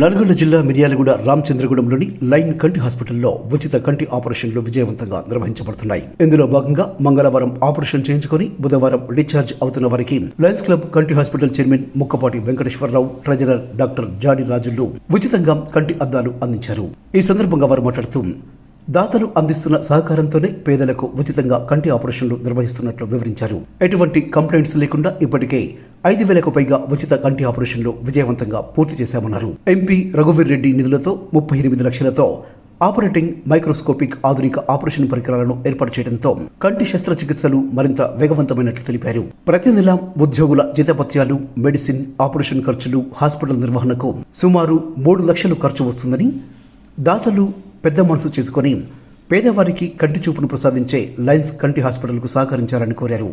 నల్గొండ జిల్లా మిర్యాలగూడ రామచంద్రగూడెంలోని లైన్ కంటి హాస్పిటల్లో ఉచిత కంటి ఆపరేషన్లు విజయవంతంగా నిర్వహించబడుతున్నాయి. ఇందులో భాగంగా మంగళవారం ఆపరేషన్ చేయించుకొని బుధవారం డిశ్చార్జ్ అవుతున్న వారికి లయన్స్ క్లబ్ కంటి hospital chairman Mukkapati Venkateswararao treasurer doctor Jadi Rajulu ఉచితంగా కంటి అద్దాలు అందించారు. ఈ సందర్భంగా వారు మాట్లాడుతూ దాతలు అందిస్తున్న సహకారంతోనే పేదలకు ఉచితంగా కంటి ఆపరేషన్లు నిర్వహిస్తున్నట్లు వివరించారు. ఎటువంటి కంప్లైంట్స్ లేకుండా ఇప్పటికే ఐదు వేలకు పైగా ఉచిత కంటి ఆపరేషన్లు విజయవంతంగా పూర్తి చేశామన్నారు. ఎంపీ రఘువీర్ రెడ్డి నిధులతో ముప్పై ఎనిమిది లక్షలతో ఆపరేటింగ్ మైక్రోస్కోపిక్ ఆధునిక ఆపరేషన్ పరికరాలను ఏర్పాటు చేయడంతో కంటి శస్త్రచికిత్సలు మరింత వేగవంతమైనట్లు తెలిపారు. ప్రతి నెల ఉద్యోగుల జీతపత్యాలు మెడిసిన్ ఆపరేషన్ ఖర్చులు హాస్పిటల్ నిర్వహణకు సుమారు మూడు లక్షలు ఖర్చు వస్తుందని దాతలు పెద్ద మనసు చేసుకుని పేదవారికి కంటి చూపును ప్రసాదించే లయన్స్ కంటి హాస్పిటల్కు సహకరించాలని కోరారు.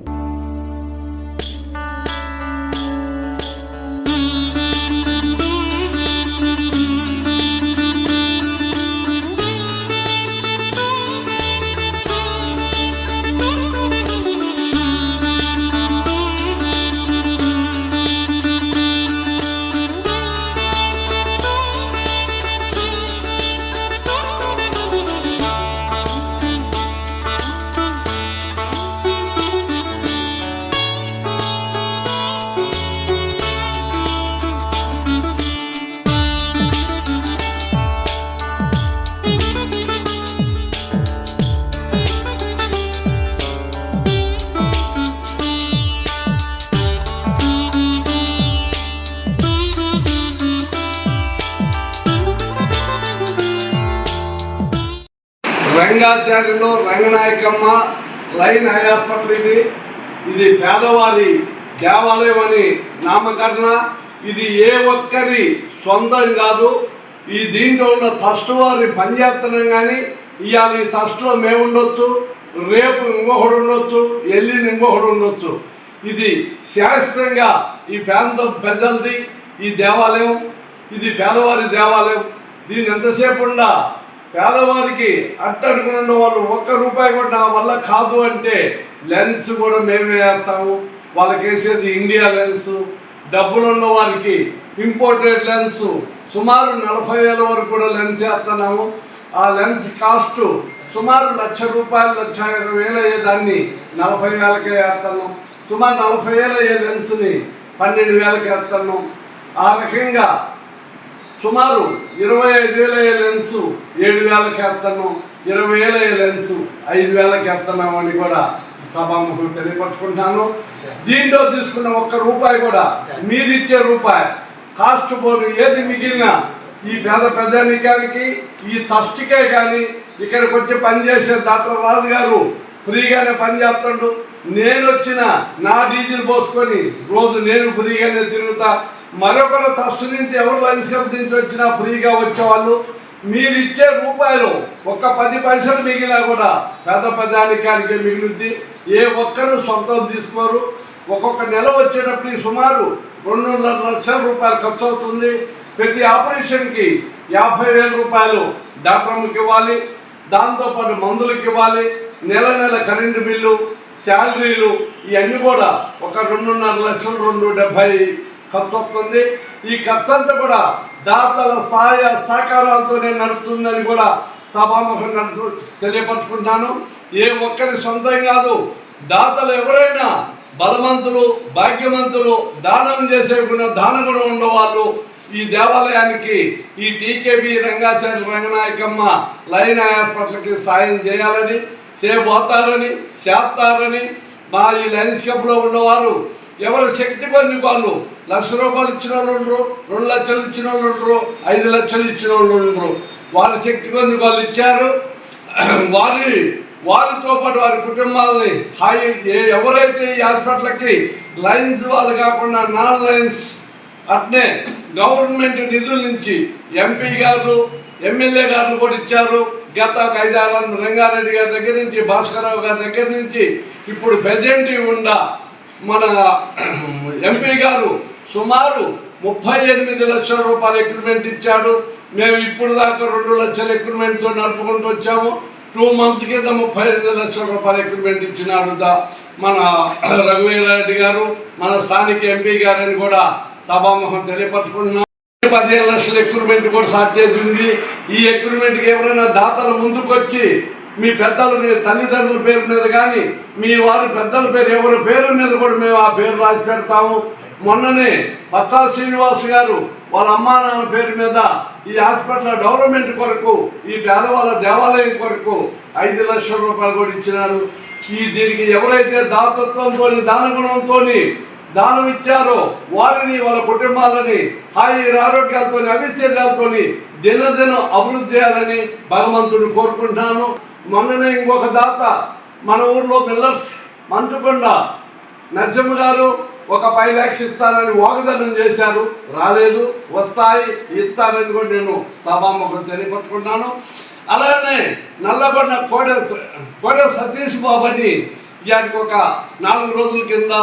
రంగాచార్యులు రంగనాయకమ్మ లైన్ హై హాస్పిటల్ ఇది. ఇది పేదవారి దేవాలయం అని నామకరణ. ఇది ఏ ఒక్కరి సొంతం కాదు. ఈ దీంట్లో ఉన్న ట్రస్ట్ వారి పనిచేస్తున్నాం కానీ ఇవాళ ఈ ట్రస్ట్లో మేము ఉండొచ్చు రేపు ఇంకొకడు ఉండొచ్చు ఎల్లుండి ఇంకొకడు ఉండొచ్చు. ఇది శాస్త్రంగా ఈ ప్రాంతం పెద్దలది ఈ దేవాలయం. ఇది పేదవారి దేవాలయం. దీన్ని ఎంతసేపు ఉండా? పేదవారికి అట్టడుకున్న వాళ్ళు ఒక్క రూపాయి కూడా నా వల్ల కాదు అంటే లెన్స్ కూడా మేమే వేస్తాము. వాళ్ళకి వేసేది ఇండియా లెన్స్ డబ్బులున్న వారికి ఇంపోర్టెడ్ లెన్స్ సుమారు నలభై వేల వరకు కూడా లెన్స్ వేస్తున్నాము. ఆ లెన్స్ కాస్ట్ సుమారు లక్ష రూపాయలు లక్ష ఇరవై వేలు అయ్యే దాన్ని నలభై వేలకే వేస్తున్నాం సుమారు నలభై వేలు అయ్యే లెన్స్ని పన్నెండు వేలకి వేస్తున్నాం ఆ రకంగా సుమారు ఇరవై ఐదు వేల లెన్స్ ఏడు వేలకి వేస్తున్నాం ఇరవై వేల లెన్స్ ఐదు వేలకి వేస్తున్నాం అని కూడా సభాముఖం తెలియపరుచుకుంటున్నాను. దీంట్లో తీసుకున్న ఒక్క రూపాయి కూడా మీరిచ్చే రూపాయి. కాస్ట్ పోను ఏది మిగిలినా ఈ పేద ప్రజానికానికి ఈ ట్రస్ట్కే కానీ ఇక్కడికి వచ్చి పనిచేసే డాక్టర్ రాజు గారు ఫ్రీగానే పనిచేస్తాడు. నేను వచ్చిన నా డీజిల్ పోసుకొని రోజు నేను ఫ్రీగానే తిరుగుతా. మరొకరు ట్రస్ట్ నుంచి ఎవరు లైన్స్ నుంచి వచ్చినా ఫ్రీగా వచ్చేవాళ్ళు. మీరు ఇచ్చే రూపాయలు ఒక్క పది పైసలు మిగిలినా కూడా పేద ప్రజానికానికి మిగులుద్ది. ఏ ఒక్కరు సొంతం తీసుకోరు. ఒక్కొక్క నెల వచ్చేటప్పుడు సుమారు రెండున్నర లక్షల రూపాయలు ఖర్చు అవుతుంది. ప్రతి ఆపరేషన్కి యాభై వేల రూపాయలు డాక్టర్కి ఇవ్వాలి. దాంతోపాటు మందులకి ఇవ్వాలి. నెల నెల కరెంటు బిల్లు శాలరీలు ఇవన్నీ కూడా ఒక రెండున్నర లక్షలు రెండు డెబ్భై ఖర్చు వస్తుంది ఈ ఖర్చు అంతా కూడా దాతల సహాయ సహకారాలతోనే నడుస్తుందని కూడా సభాముఖం నడుపు తెలియపరుచుకుంటున్నాను. ఏ ఒక్కరి సొంతం కాదు దాతలు ఎవరైనా బలవంతులు భాగ్యవంతులు దానం చేసే గుణ దాన గుణం ఉన్నవాళ్ళు ఈ దేవాలయానికి ఈ టీకేబీ రంగాచార్య రంగనాయకమ్మ లైన్ హాస్పిటల్కి సాయం చేయాలని చేయబోతారని చేస్తారని మా ఈ లయన్స్ క్లబ్లో ఉన్నవారు ఎవరు శక్తి పొంది వాళ్ళు? లక్ష రూపాయలు ఇచ్చిన వాళ్ళు ఉండరు రెండు లక్షలు ఇచ్చిన వాళ్ళు ఉండరు ఐదు లక్షలు ఇచ్చిన వాళ్ళు ఉండరు. వారి శక్తి కొద్ది వాళ్ళు ఇచ్చారు. వారి వారితో పాటు వారి కుటుంబాలని హాయి ఏ- ఎవరైతే ఈ హాస్పిటల్కి లైన్స్ వాళ్ళు కాకుండా నాన్ లైన్స్ అట్నే గవర్నమెంట్ నిధుల నుంచి ఎంపీ గారు ఎమ్మెల్యే గారు కూడా ఇచ్చారు. గత ఒక ఐదారు రంగారెడ్డి గారి దగ్గర నుంచి భాస్కరరావు గారి దగ్గర నుంచి ఇప్పుడు ప్రజెంట్ ఉండా మన ఎంపీ గారు సుమారు ముప్పై ఎనిమిది లక్షల రూపాయల ఎక్విప్మెంట్ ఇచ్చాడు. మేము ఇప్పుడు దాకా రెండు లక్షల ఎక్విప్మెంట్తో నడుపుకుంటూ వచ్చాము. టూ మంత్స్ కింద ముప్పై ఎనిమిది లక్షల రూపాయల ఎక్విప్మెంట్ ఇచ్చినాడు దా మన రఘువీరారెడ్డి గారు మన స్థానిక ఎంపీ గారని కూడా సభాముఖం తెలియపరచుకుంటున్నాం. పదిహేను లక్షల ఎక్విప్మెంట్ కూడా సాధ్యత ఉంది ఈ ఎక్విప్మెంట్కి ఎవరైనా దాతలు ముందుకొచ్చి మీ పెద్దల మీద తల్లిదండ్రుల పేరు మీద కానీ మీ వారి పెద్దల పేరు ఎవరి పేరు మీద కూడా మేము ఆ పేరు రాసి పెడతాము. మొన్ననే పచ్చా శ్రీనివాస్ గారు వాళ్ళ అమ్మా నాన్న పేరు మీద ఈ హాస్పిటల్ డెవలప్మెంట్ కొరకు ఈ పేదవాళ్ళ దేవాలయం కొరకు ఐదు లక్షల రూపాయలు కూడా ఇచ్చినారు. ఈ దీనికి ఎవరైతే దాతత్వంతో దానగుణంతో దానం ఇచ్చారో వారిని వాళ్ళ కుటుంబాలని హాయి ఆరోగ్యాలతో అభిషేకాలతో దినదినం అభివృద్ధి చేయాలని భగవంతుడు కోరుకుంటున్నాను. మొన్ననే ఇంకొక దాత మన ఊర్లో మిల్లర్స్ మంచుకొండ నరసింహ గారు ఒక ఫైవ్ ల్యాక్స్ ఇస్తానని వాగ్దానం చేశారు. రాలేదు వస్తాయి ఇస్తానని కూడా నేను సభాముఖం తెలియపట్టుకున్నాను. అలానే నల్లగొండ కోడ కోడ సతీష్ బాబు అని ఇవాటికి ఒక నాలుగు రోజుల కింద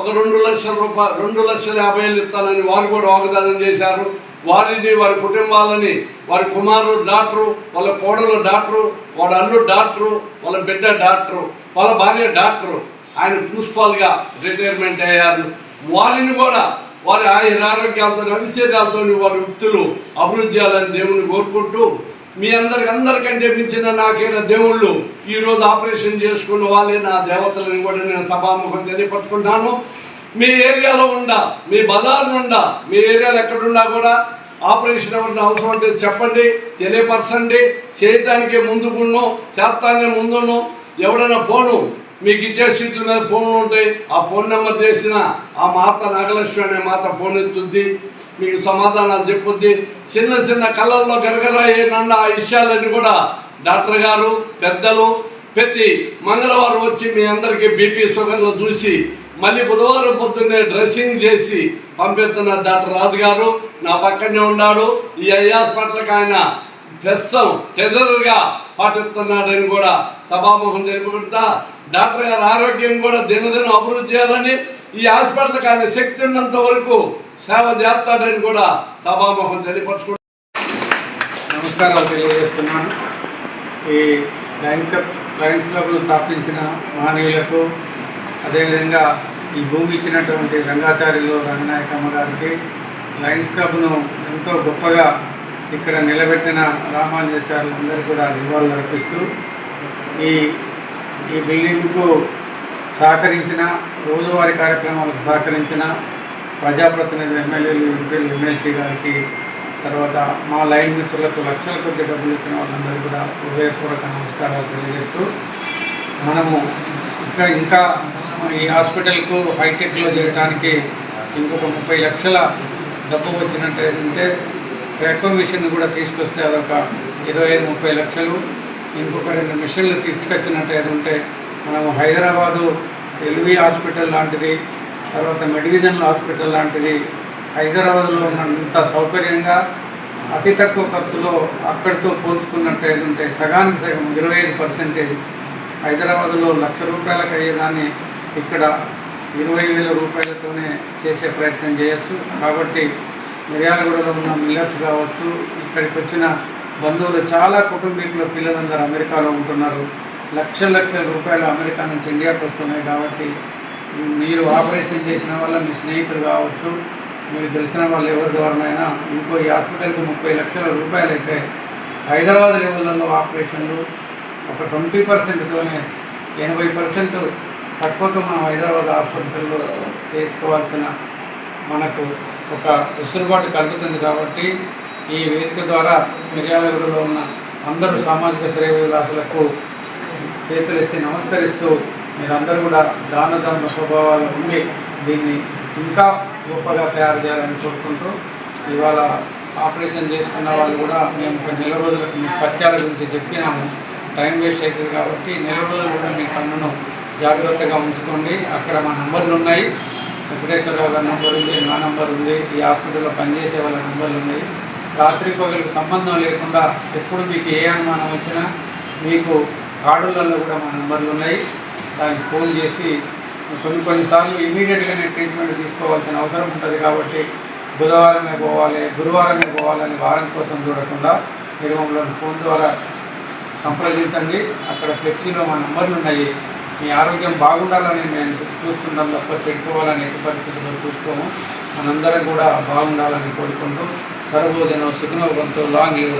ఒక రెండు లక్షల రూపాయలు రెండు లక్షల యాభై వేలు ఇస్తానని వారు కూడా వాగ్దానం చేశారు. వారిని వారి కుటుంబాలని వారి కుమారుడు డాక్టరు వాళ్ళ కోడలు డాక్టరు వాడు అల్లుడు డాక్టరు వాళ్ళ బిడ్డ డాక్టరు వాళ్ళ భార్య డాక్టరు. ఆయన ప్రిన్సిపాల్గా రిటైర్మెంట్ అయ్యారు. వారిని కూడా వారి ఆయన ఆరోగ్యాలతో అభిషేకాలతో వారి వృత్తులు అభివృద్ధి చేయాలని దేవుని కోరుకుంటూ మీ అందరికి అందరికంటే మించిన నాకైనా దేవుళ్ళు ఈరోజు ఆపరేషన్ చేసుకున్న వాళ్ళే నా దేవతలని కూడా నేను సభాముఖం తెలియపట్టుకుంటాను మీ ఏరియాలో ఉండా మీ బజార్ నుండా మీ ఏరియాలో ఎక్కడున్నా కూడా ఆపరేషన్ ఎవరిని అవసరం అంటే చెప్పండి తెలియపరచండి చేయటానికి ముందుకున్నాం చేస్తానే ముందున్నాం. ఎవడైనా ఫోను మీకు ఇచ్చే సీట్ల మీద ఫోన్లు ఉంటాయి ఆ ఫోన్ నెంబర్ చేసిన ఆ మాత నాగలక్ష్మి అనే మాత ఫోన్ ఎత్తుద్ది మీకు సమాధానాలు చెప్పుద్ది. చిన్న చిన్న కళ్ళల్లో గరగరాయే ఆ విషయాలన్నీ కూడా డాక్టర్ గారు పెద్దలు ప్రతి మంగళవారం వచ్చి మీ అందరికీ బీపీ షుగర్లు చూసి మళ్ళీ బుధవారం పొద్దున్నే డ్రెస్సింగ్ చేసి పంపిస్తున్న డాక్టర్ రాజు గారు నా పక్కనే ఉన్నాడు. ఈ ఐ హాస్పిటల్కి ఆయన ప్రస్తుతం టెదర్గా పాటిస్తున్నాడని కూడా సభాముఖం జరుపుకుంటా డాక్టర్ గారి ఆరోగ్యం కూడా దినదినం అభివృద్ధి చేయాలని ఈ హాస్పిటల్కి ఆయన శక్తి ఉన్నంత వరకు సేవ చేస్తాడని కూడా సభాముఖం తెలియపరచుకుంటా. నమస్కారాలు తెలియజేస్తున్నాను. ఈ లయన్స్ క్లబ్ లయన్స్ క్లబ్ను స్థాపించిన మహనీయులకు అదేవిధంగా ఈ భూమి ఇచ్చినటువంటి రంగాచార్యులు రంగనాయకమ్మ గారికి లయన్స్ క్లబ్ను ఎంతో గొప్పగా ఇక్కడ నిలబెట్టిన రామానుజాచార్యులందరూ కూడా నివాళులు అర్పిస్తూ ఈ ఈ బిల్డింగ్కు సహకరించిన రోజువారీ కార్యక్రమాలకు సహకరించిన ప్రజాప్రతినిధి ఎమ్మెల్యేలు ఎంపీలు ఎమ్మెల్సీ గారికి తర్వాత మా లైన్ మిత్రులకు లక్షల కొద్ది డబ్బులు ఇచ్చిన వాళ్ళందరూ కూడా హృదయపూర్వక నమస్కారాలు తెలియజేస్తూ మనము ఇంకా ఇంకా ఈ హాస్పిటల్కు హైటెక్లో చేయడానికి ఇంకొక ముప్పై లక్షల డబ్బు వచ్చినట్టయితే ఏంటంటే మిషన్ కూడా తీసుకొస్తే అదొక ఇరవై ఐదు ముప్పై లక్షలు. ఇంకొక రెండు మిషన్లు తీసుకొచ్చినట్టు ఉంటే మనము హైదరాబాదు ఎల్వి హాస్పిటల్ లాంటిది తర్వాత మెడివిజన్ హాస్పిటల్ లాంటిది హైదరాబాద్లో ఉన్నంత సౌకర్యంగా అతి తక్కువ ఖర్చులో అక్కడితో పోల్చుకున్నట్టు ఏదంటే సగానికి సగం ఇరవై ఐదు పర్సెంటేజ్ హైదరాబాద్లో లక్ష రూపాయలకు అయ్యేదాన్ని ఇక్కడ ఇరవై వేల రూపాయలతోనే చేసే ప్రయత్నం చేయొచ్చు. కాబట్టి మిర్యాలగూడలో ఉన్న మిల్లర్స్ కావచ్చు ఇక్కడికి వచ్చిన బంధువులు చాలా కుటుంబీకుల పిల్లలందరూ అమెరికాలో ఉంటున్నారు. లక్షల లక్షల రూపాయలు అమెరికా నుంచి ఇండియాకి వస్తున్నాయి కాబట్టి మీరు ఆపరేషన్ చేసిన వల్ల మీ స్నేహితులు కావచ్చు మీరు తెలిసిన వాళ్ళు ఎవరి ద్వారానైనా ఇంకో ఈ హాస్పిటల్కి ముప్పై లక్షల రూపాయలు అయితే హైదరాబాద్ లెవెల్లో ఆపరేషన్లు ఒక ట్వంటీ పర్సెంట్తోనే ఎనభై పర్సెంట్ తక్కువతో మనం హైదరాబాద్ హాస్పిటల్లో చేసుకోవాల్సిన మనకు ఒక వెసులుబాటు కలుగుతుంది కాబట్టి ఈ వేదిక ద్వారా మిర్యాలగూడలో ఉన్న అందరూ సామాజిక శ్రేయవిలాసులకు చేతులెత్తి నమస్కరిస్తూ మీరందరూ కూడా దాన ధర్మ స్వభావాలు ఉండి దీన్ని ఇంకా గొప్పగా తయారు చేయాలని కోరుకుంటూ ఇవాళ ఆపరేషన్ చేసుకున్న వాళ్ళు కూడా మేము ఒక నెల రోజులకు మీ పత్యాల గురించి చెప్పినాము. టైం వేస్ట్ అవుతుంది కాబట్టి నెల రోజులు కూడా మీ కన్నును జాగ్రత్తగా ఉంచుకోండి. అక్కడ మా నంబర్లు ఉన్నాయి. వెంకటేశ్వరరావు గారి నంబర్ ఉంది నా నంబర్ ఉంది ఈ హాస్పిటల్లో పనిచేసే వాళ్ళ నంబర్లు ఉన్నాయి. రాత్రి పగలకు సంబంధం లేకుండా ఎప్పుడు మీకు ఏ అనుమానం వచ్చినా మీకు కార్డులలో కూడా మా నంబర్లు ఉన్నాయి. దానికి ఫోన్ చేసి కొన్ని కొన్నిసార్లు ఇమీడియట్గానే ట్రీట్మెంట్ తీసుకోవాల్సిన అవసరం ఉంటుంది కాబట్టి బుధవారమే పోవాలి గురువారమే పోవాలని వారం కోసం చూడకుండా మీరు మమ్మల్ని ఫోన్ ద్వారా సంప్రదించండి. అక్కడ ఫ్లెక్సీలో మా నంబర్లు ఉన్నాయి. మీ ఆరోగ్యం బాగుండాలని మేము చూస్తున్నాం తప్ప చెడిపోవాలని ఎట్టి పరిస్థితుల్లో చూసుకోము. మనందరం కూడా బాగుండాలని కోరుకుంటూ సర్వోజనం కొంత లాంగ్ లీవ్